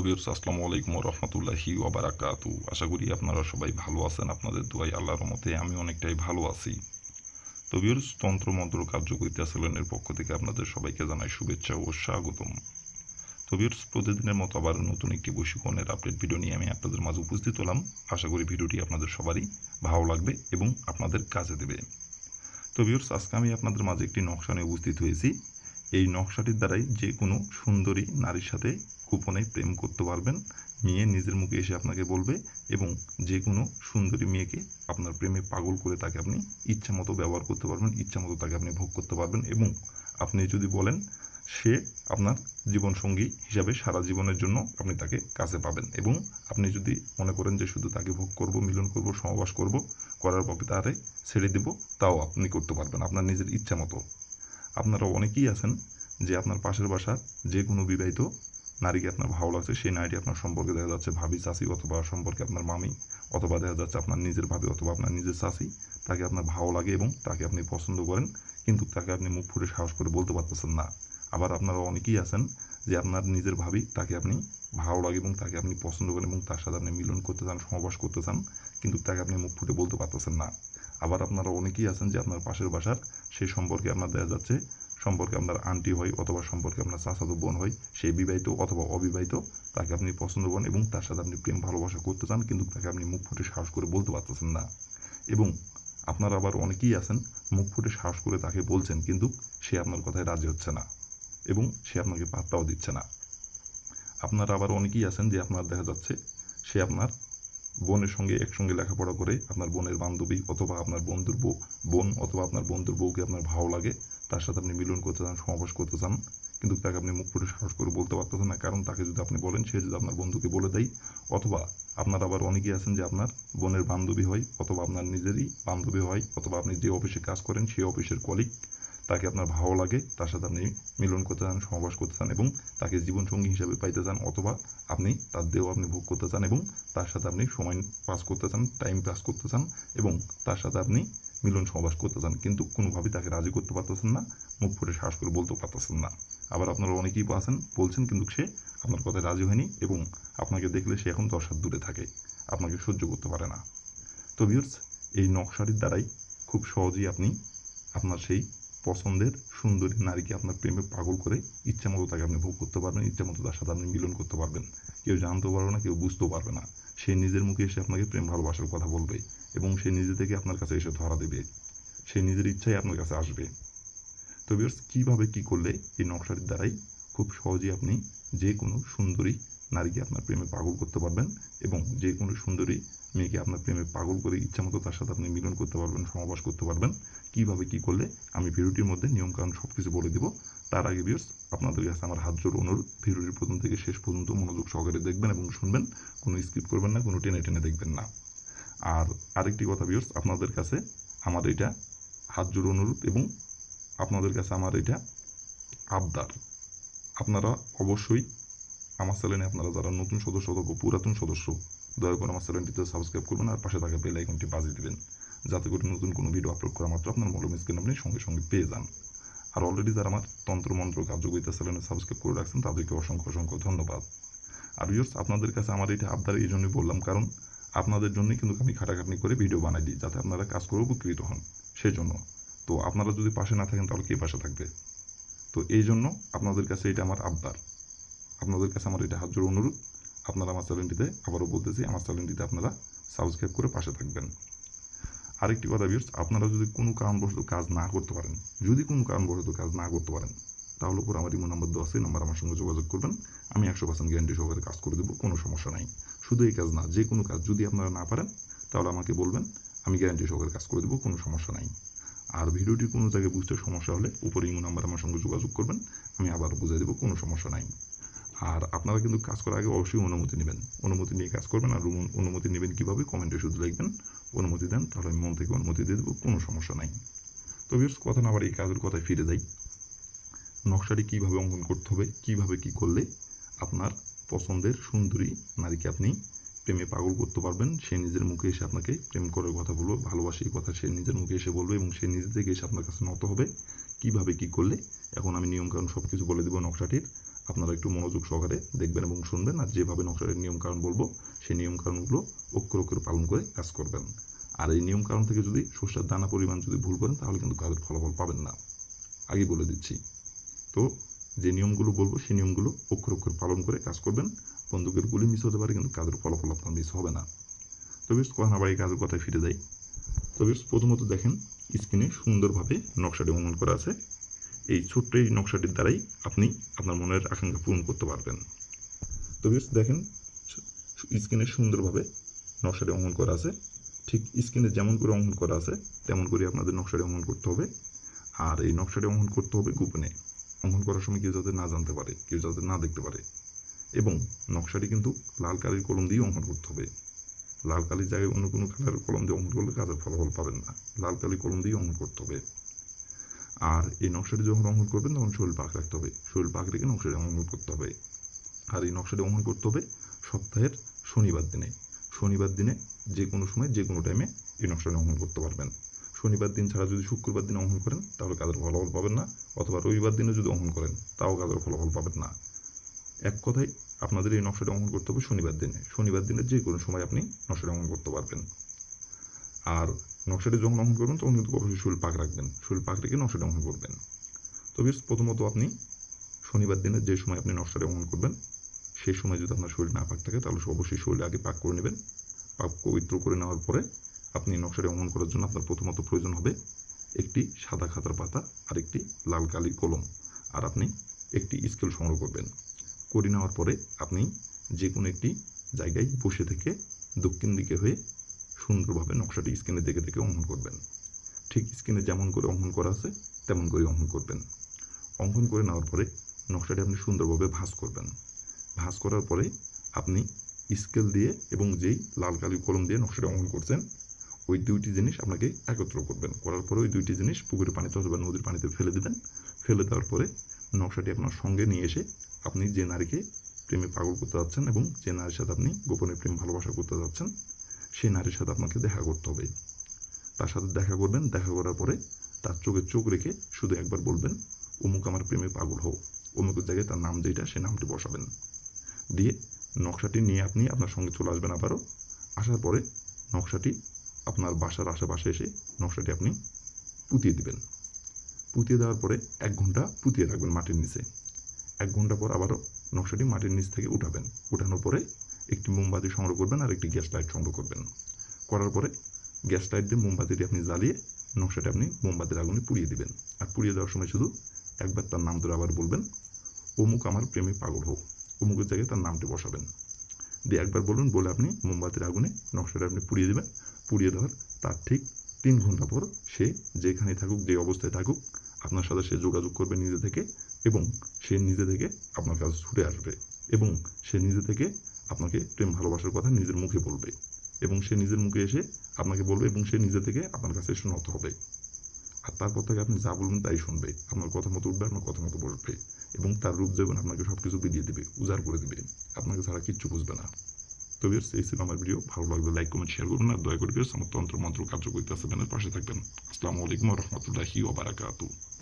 Hello আসসালামু আলাইকুম রহমতুল্লাহি ওবারাকাতু আশা করি আপনারা সবাই ভালো আছেন, আপনাদের দুয়াই আল্লাহর মতে আমি অনেকটাই ভালো আছি। তো তন্ত্র, মন্ত্র, কার্যকরিতা সেলেনের পক্ষ থেকে আপনাদের সবাইকে জানাই শুভেচ্ছা ও স্বাগতম। তো বিয়র্স প্রতিদিনের মতো আবার নতুন একটি বৈশিকণের আপডেট ভিডিও নিয়ে আমি আপনাদের মাঝে উপস্থিত হলাম। আশা করি ভিডিওটি আপনাদের সবারই ভালো লাগবে এবং আপনাদের কাজে দেবে। তো বিয়র্স আজকে আমি আপনাদের মাঝে একটি নকশা নিয়ে উপস্থিত হয়েছি। এই নকশাটির দ্বারাই যে কোনো সুন্দরী নারীর সাথে গোপনে প্রেম করতে পারবেন। মেয়ে নিজের মুখে এসে আপনাকে বলবে এবং যে কোনো সুন্দরী মেয়েকে আপনার প্রেমে পাগল করে তাকে আপনি ইচ্ছা মতো ব্যবহার করতে পারবেন, ইচ্ছা মতো তাকে আপনি ভোগ করতে পারবেন এবং আপনি যদি বলেন, সে আপনার জীবনসঙ্গী হিসাবে সারা জীবনের জন্য আপনি তাকে কাছে পাবেন এবং আপনি যদি মনে করেন যে শুধু তাকে ভোগ করব, মিলন করব সহবাস করব, করার পর তারে ছেড়ে দেব, তাও আপনি করতে পারবেন আপনার নিজের ইচ্ছা মতো। আপনারা অনেকেই আছেন যে আপনার পাশের বাসার যে কোনো বিবাহিত নারীকে আপনার ভালো লাগছে সেই নারীটি আপনার সম্পর্কে দেখা যাচ্ছে ভাবি চাষি অথবা সম্পর্কে আপনার মামি অথবা দেখা যাচ্ছে আপনার নিজের ভাবি অথবা আপনার নিজের চাষি তাকে আপনার ভালো লাগে এবং তাকে আপনি পছন্দ করেন, কিন্তু তাকে আপনি মুখ ফুটে সাহস করে বলতে পারতেছেন না। আবার আপনারা অনেকেই আছেন যে আপনার নিজের ভাবি তাকে আপনি ভালো লাগে এবং তাকে আপনি পছন্দ করেন এবং তার সাথে আপনি মিলন করতে চান সমাবাস করতে চান, কিন্তু তাকে আপনি মুখ ফুটে বলতে পারতেছেন না। আবার আপনারা অনেকেই আছেন যে আপনার পাশের বাসার সেই সম্পর্কে আপনার দেখা যাচ্ছে সম্পর্কে আপনার আন্টি হয় অথবা সম্পর্কে আপনার চাচাতো বোন হয়, সে বিবাহিত অথবা অবিবাহিত, তাকে আপনি পছন্দ করেন এবং তার সাথে আপনি প্রেম, ভালোবাসা করতে চান, কিন্তু তাকে আপনি মুখ ফুটে সাহস করে বলতে পারতেছেন না। এবং আপনারা আবার অনেকেই আছেন, মুখ ফুটে সাহস করে তাকে বলছেন, কিন্তু সে আপনার কথায় রাজি হচ্ছে না এবং সে আপনাকে পাত্তাও দিচ্ছে না। আপনারা আবার অনেকেই আছেন যে আপনার দেখা যাচ্ছে, সে আপনার বোনের সঙ্গে একসঙ্গে লেখাপড়া করে, আপনার বোনের বান্ধবী অথবা আপনার বন্ধুর বউ, বোন অথবা আপনার বন্ধুর বউকে আপনার ভালো লাগে তার সাথে আপনি মিলন করতে চান, সমাবেশ করতে চান, কিন্তু তাকে আপনি মুখ ফুটে সাহস করে বলতে পারতেছেন না। কারণ তাকে যদি আপনি বলেন, সে যদি আপনার বন্ধুকে বলে দেয়, অথবা আপনার আবার অনেকেই আছেন যে আপনার বোনের বান্ধবী হয়, অথবা আপনার নিজেরই বান্ধবী হয়, অথবা আপনি যে অফিসে কাজ করেন, সেই অফিসের কলিগ তাকে আপনার ভালো লাগে, তার সাথে আপনি মিলন করতে চান সমাবাস করতে চান এবং তাকে জীবনসঙ্গী হিসেবে পাইতে চান, অথবা আপনি তার দেহ আপনি ভোগ করতে চান এবং তার সাথে আপনি সময় পাস করতে চান টাইম পাস করতে চান এবং তার সাথে আপনি মিলন সমাবাস করতে চান কিন্তু কোনোভাবেই তাকে রাজি করতে পারতেছেন না, মুখ ফুটে সাহস করে বলতে পারতেছেন না। আবার আপনারা অনেকেই আছেন, বলছেন কিন্তু সে আপনার কথায় রাজি হয়নি এবং আপনাকে দেখলে সে এখন দশ হাত দূরে থাকে, আপনাকে সহ্য করতে পারে না। তো ভিউর্স এই নকশাটির দ্বারাই খুব সহজেই আপনি আপনার সেই পছন্দের সুন্দরী নারীকে আপনার প্রেমে পাগল করে ইচ্ছা মতো তাকে আপনি ভোগ করতে পারবেন ইচ্ছা মতো তার সাথে আপনি মিলন করতে পারবেন। কেউ জানতেও পারবে না, কেউ বুঝতেও পারবে না। সে নিজের মুখে এসে আপনাকে প্রেম ভালোবাসার কথা বলবে। এবং সে নিজে থেকে আপনার কাছে এসে ধরা দেবে। সে নিজের ইচ্ছাই আপনার কাছে আসবে। তো বিয়ার্স কীভাবে কী করলে এই নকশার দ্বারাই খুব সহজেই আপনি যে কোনো সুন্দরী নারীকে আপনার প্রেমে পাগল করতে পারবেন এবং যে কোনো সুন্দরী মেয়েকে আপনার প্রেমে পাগল করে ইচ্ছা মতো তার সাথে আপনি মিলন করতে পারবেন সমাবাস করতে পারবেন, কীভাবে কী করলে আমি ভিডিওটির মধ্যে নিয়মকানুন সব কিছু বলে দেবো। তার আগে বিয়ার্স আপনাদের কাছে আমার হাত জোর অনুরোধ, ভিডিওটির প্রথম থেকে শেষ পর্যন্ত মনোযোগ সহকারে দেখবেন এবং শুনবেন, কোনো স্কিপ করবেন না, কোনো টেনে টেনে দেখবেন না। আর আরেকটি কথা বিয়ার্স আপনাদের কাছে আমার এটা হাত জোর অনুরোধ এবং আপনাদের কাছে আমার এটা আবদার। আপনারা অবশ্যই আমার চ্যানেলে আপনারা যারা নতুন সদস্য অথবা পুরাতন সদস্য, দয়া করে আমার চ্যানেলটিতে সাবস্ক্রাইব করবেন আর পাশে থাকা বেল আইকনটি বাজিয়ে দেবেন, যাতে করে নতুন কোনো ভিডিও আপলোড করা মাত্র আপনার মলম স্ক্রিন আপনি সঙ্গে সঙ্গে পেয়ে যান। আর অলরেডি যারা আমার তন্ত্রমন্ত্র কার্যকরিতা চ্যানেলে সাবস্ক্রাইব করে রাখছেন, তাদেরকে অসংখ্য অসংখ্য ধন্যবাদ। আর ভিউর্স আপনাদের কাছে আমার এটা আবদার এই জন্যই বললাম, কারণ আপনাদের জন্যই কিন্তু আমি খাটাখাটনি করে ভিডিও বানাই দিই, যাতে আপনারা কাজ করে উপকৃত হন। সেই জন্য তো আপনারা যদি পাশে না থাকেন, তাহলে কে পাশে থাকবে? তো এই জন্য আপনাদের কাছে এটা আমার আবদার। আপনাদের কাছে আমার এটা হাত জোড় অনুরোধ। আপনারা আমার চ্যানেলটিতে আবারও বলতেছি, আমার চ্যানেলটিতে আপনারা সাবস্ক্রাইব করে পাশে থাকবেন। আরেকটি কথা বিয়ার্স আপনারা যদি কোনো কারণবশত কাজ না করতে পারেন, যদি কোনো কারণবশত কাজ না করতে পারেন তাহলে উপর আমার ইমো নাম্বার দেওয়া আছে নাম্বার আমার সঙ্গে যোগাযোগ করবেন। আমি একশো পার্সেন্ট গ্যারান্টি সহকারে কাজ করে দেবো, কোনো সমস্যা নাই। শুধু এই কাজ না, যে কোনো কাজ যদি আপনারা না পারেন, তাহলে আমাকে বলবেন, আমি গ্যারান্টি সহকারে কাজ করে দেবো, কোনো সমস্যা নাই। আর ভিডিওটি কোনো জায়গায় বুঝতে সমস্যা হলে উপরে ইমো নাম্বার আমার সঙ্গে যোগাযোগ করবেন, আমি আবার বুঝিয়ে দেবো, কোনো সমস্যা নাই। আর আপনারা কিন্তু কাজ করার আগে অবশ্যই অনুমতি নেবেন। অনুমতি নিয়ে কাজ করবেন আর অনু- অনুমতি নেবেন কীভাবে কমেন্টে শুধু লিখবেন। অনুমতি দেন, তাহলে আমি মন থেকে অনুমতি দিয়ে দেবো, কোনো সমস্যা নাই। তো কথা না আবার এই কাজের কথায় ফিরে যাই। নকশাটি কীভাবে অঙ্কন করতে হবে, কীভাবে কী করলে আপনার পছন্দের সুন্দরী নারীকে আপনি প্রেমে পাগল করতে পারবেন, সে নিজের মুখে এসে আপনাকে প্রেম করার কথা বলবে, ভালোবাসি কথা সে নিজের মুখে এসে বলবে এবং সে নিজে থেকে এসে আপনার কাছে নত হবে, কীভাবে কী করলে? এখন আমি নিয়মকানুন সব কিছু বলে দেবো নকশাটির, আপনারা একটু মনোযোগ সহকারে দেখবেন এবং শুনবেন আর যেভাবে নকশার নিয়মকানুন বলব, সেই নিয়মকানুনগুলো অক্ষর অক্ষরে পালন করে কাজ করবেন। আর এই নিয়মকানুন থেকে যদি সর্ষের দানা পরিমাণ যদি ভুল করেন, তাহলে কিন্তু কাজের ফলাফল পাবেন না। আগে বলে দিচ্ছি তো যে নিয়মগুলো বলব, সেই নিয়মগুলো অক্ষর অক্ষর পালন করে কাজ করবেন। বন্দুকের গুলি মিস হতে পারে, কিন্তু কাজের ফলাফল আপনার মিস হবে না। তবে কথা কাজের কথায় ফিরে যাই। তবে প্রথমত দেখেন, স্ক্রিনে সুন্দরভাবে নকশাটি অঙ্কন করা আছে। এই ছোট্ট এই নকশাটির দ্বারাই আপনি আপনার মনের আকাঙ্ক্ষা পূরণ করতে পারবেন। তবে দেখেন, স্ক্রিনে সুন্দরভাবে নকশাটি অঙ্কন করা আছে। ঠিক স্ক্রিনে যেমন করে অঙ্কন করা আছে, তেমন করে আপনাদের নকশাটি অঙ্কন করতে হবে। আর এই নকশাটি অঙ্কন করতে হবে গোপনে। অঙ্কন করার সময় কেউ যাতে না জানতে পারে, কেউ যাতে না দেখতে পারে। এবং নকশাটি কিন্তু লাল কালির কলম দিয়ে অঙ্কন করতে হবে। লাল কালির জায়গায় অন্য কোনো কালারের কলম দিয়ে অঙ্কন করলে কাজের ফলাফল পাবেন না। লাল কালি কলম দিয়ে অঙ্কন করতে হবে। আর এই নকশাটি যখন অঙ্কন করবেন, তখন শরীর পাক রাখতে হবে। শরীর পাক রেখে নকশাটি অঙ্কন করতে হবে। আর এই নকশাটি অঙ্কন করতে হবে সপ্তাহের শনিবার দিনে। শনিবার দিনে যে কোনো সময় যে কোনো টাইমে এই নকশাটি অঙ্কন করতে পারবেন। শনিবার দিন ছাড়া যদি শুক্রবার দিন অঙ্কন করেন, তাহলে কাজের ফলাফল পাবেন না। অথবা রবিবার দিনে যদি অঙ্কন করেন, তাও কাজের ফলাফল পাবেন না। এক কথায় আপনাদের এই নকশাটি অঙ্কন করতে হবে শনিবার দিনে। শনিবার দিনে যে কোনো সময় আপনি নকশাটি অঙ্কন করতে পারবেন। আর নকশাটি যখন অঙ্কন করবেন, তখন কিন্তু অবশ্যই শরীর পাক রাখবেন। শরীর পাক রেখে নকশাটি অঙ্কন করবেন। তবে প্রথমত আপনি শনিবার দিনে যে সময় আপনি নকশাটি অঙ্কন করবেন সেই সময় যদি আপনার শরীর না পাক থাকে, তাহলে অবশ্যই শরীর আগে পাক করে নেবেন। পাক পবিত্র করে নেওয়ার পরে আপনি নকশাটি অঙ্কন করার জন্য আপনার প্রথমত প্রয়োজন হবে একটি সাদা খাতার পাতা আর একটি লাল কালি কলম। আর আপনি একটি স্কেল সংগ্রহ করবেন। করে নেওয়ার পরে আপনি যে কোনো একটি জায়গায় বসে থেকে দক্ষিণ দিকে হয়ে সুন্দরভাবে নকশাটি স্ক্রিনে দেখে দেখে অঙ্কন করবেন। ঠিক স্ক্রিনে যেমন করে অঙ্কন করা আছে, তেমন করে অঙ্কন করবেন। অঙ্কন করে নেওয়ার পরে নকশাটি আপনি সুন্দরভাবে ভাঁজ করবেন। ভাঁজ করার পরে আপনি স্কেল দিয়ে এবং যেই লাল কালি কলম দিয়ে নকশাটি অঙ্কন করছেন ওই দুইটি জিনিস আপনাকে একত্র করবেন। করার পরে ওই দুইটি জিনিস পুকুরের পানিতে অথবা নদীর পানিতে ফেলে দেবেন। ফেলে দেওয়ার পরে নকশাটি আপনার সঙ্গে নিয়ে এসে আপনি যে নারীকে প্রেমে পাগল করতে যাচ্ছেন এবং যে নারীর সাথে আপনি গোপনে প্রেম ভালোবাসা করতে যাচ্ছেন সেই নারীর সাথে আপনাকে দেখা করতে হবে। তার সাথে দেখা করবেন, দেখা করার পরে তার চোখে চোখ রেখে শুধু একবার বলবেন, অমুক আমার প্রেমে পাগল হও। অমুকের জায়গায় তার নাম যেটা সে নামটি বসাবেন। দিয়ে নকশাটি নিয়ে আপনি আপনার সঙ্গে চলে আসবেন আবারও। আসার পরে নকশাটি আপনার বাসার আশেপাশে এসে নকশাটি আপনি পুঁতিয়ে দিবেন। পুঁতিয়ে দেওয়ার পরে এক ঘণ্টা পুঁতিয়ে রাখবেন মাটির নিচে। এক ঘণ্টা পর আবারও নকশাটি মাটির নিচ থেকে উঠাবেন। উঠানোর পরে একটি মোমবাতি সংগ্রহ করবেন আর একটি গ্যাস লাইট সংগ্রহ করবেন। করার পরে গ্যাস লাইট দিয়ে মোমবাতিটি আপনি জ্বালিয়ে নকশাটি আপনি মোমবাতির আগুনে পুড়িয়ে দিবেন। আর পুড়িয়ে দেওয়ার সময় শুধু একবার তার নাম ধরে আবার বলবেন, অমুক আমার প্রেমে পাগল হোক। অমুকের জায়গায় তার নামটি বসাবেন। দিয়ে একবার বলুন, বলে আপনি মোমবাতির আগুনে নকশাটা আপনি পুড়িয়ে দেবেন। পুড়িয়ে দেওয়ার তার ঠিক তিন ঘণ্টা পর সে যেখানে থাকুক, যে অবস্থায় থাকুক, আপনার সাথে সে যোগাযোগ করবে নিজে থেকে এবং সে নিজে থেকে আপনার কাছে ছুটে আসবে এবং সে নিজে থেকে আপনাকে প্রেম, ভালোবাসার কথা নিজের মুখে বলবে এবং সে নিজের মুখে এসে আপনাকে বলবে এবং সে নিজে থেকে আপনার কাছে এসে নত হবে। আর তারপর থেকে আপনি যা বলবেন তাই শুনবে, আপনার কথা মতো উঠবে, আপনার কথা মতো বসবে এবং তার রূপ যেমন আপনাকে সব কিছু বিলিয়ে দেবে, উজাড় করে দেবে, আপনাকে ছাড়া কিচ্ছু বুঝবে না। তো এই ছিল ভিডিও ভালো লাগলে লাইক কমেন্ট শেয়ার করবেন আর দয়া করে বিয়ার্স আমার তন্ত্র মন্ত্র কার্যকরিতা সেভেনের পাশে থাকবেন। আসসালামু আলাইকুম রহমতুল্লাহি ওবারাকাতু